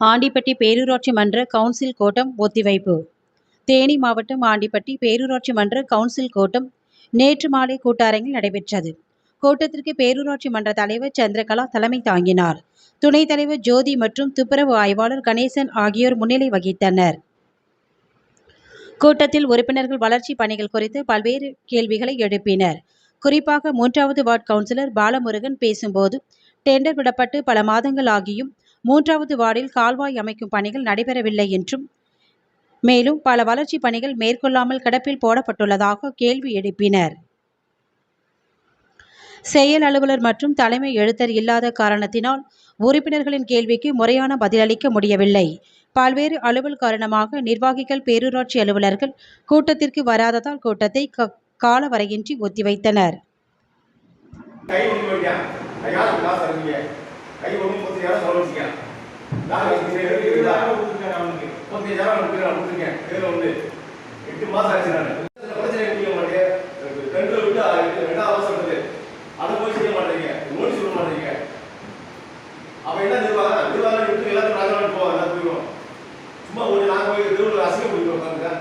ஆண்டிப்பட்டி பேரூராட்சி மன்ற கவுன்சில் கூட்டம் ஒத்திவைப்பு. தேனி மாவட்டம் ஆண்டிப்பட்டி பேரூராட்சி மன்ற கவுன்சில் கூட்டம் நேற்று மாலை கூட்டரங்கில் நடைபெற்றது. கூட்டத்திற்கு பேரூராட்சி மன்ற தலைவர் சந்திரகலா தலைமை தாங்கினார். துணைத் தலைவர் ஜோதி மற்றும் துப்புரவு ஆய்வாளர் கணேசன் ஆகியோர் முன்னிலை வகித்தனர். கூட்டத்தில் உறுப்பினர்கள் வளர்ச்சி பணிகள் குறித்து பல்வேறு கேள்விகளை எழுப்பினர். குறிப்பாக மூன்றாவது வார்டு கவுன்சிலர் பாலமுருகன் பேசும்போது டெண்டர் விடப்பட்டு பல மாதங்கள் ஆகியும் மூன்றாவது வார்டில் கால்வாய் அமைக்கும் பணிகள் நடைபெறவில்லை என்றும் மேலும் பல வளர்ச்சி பணிகள் மேற்கொள்ளாமல் கிடப்பில் போடப்பட்டுள்ளதாக கேள்வி எழுப்பினர். செயல் அலுவலர் மற்றும் தலைமை எழுத்தர் இல்லாத காரணத்தினால் உறுப்பினர்களின் கேள்விக்கு முறையான பதிலளிக்க முடியவில்லை. பல்வேறு அலுவல் காரணமாக நிர்வாகிகள் பேரூராட்சி அலுவலர்கள் கூட்டத்திற்கு வராததால் கூட்டத்தை க- காலவரையின்றி ஒத்திவைத்தனர். கை ஒன்றும் முப்பத்தஞ்சாயிரம் செலவு வச்சுக்கேன் அவனுக்கு முப்பத்தஞ்சாயிரம் அவனுக்கு நான் கொடுத்துருக்கேன் இதில் வந்து எட்டு மாதம் ஆச்சு நான் பிரச்சனை முடிக்க மாட்டேன் பெண்கள் விட்டு ரெண்டாவது அவசரம் வருது அதை போய் செய்ய மாட்டேங்க சொல்ல மாட்டேங்க அப்போ என்ன நிர்வாகம் நிர்வாகம் விட்டு எல்லாத்தையும் நாங்கள் போவோம் எல்லாம் போயிடுவோம் சும்மா ஒரு நாங்கள் போய் திருவள்ளுவர் அசிங்க பிடிக்கிறோம் உட்காந்து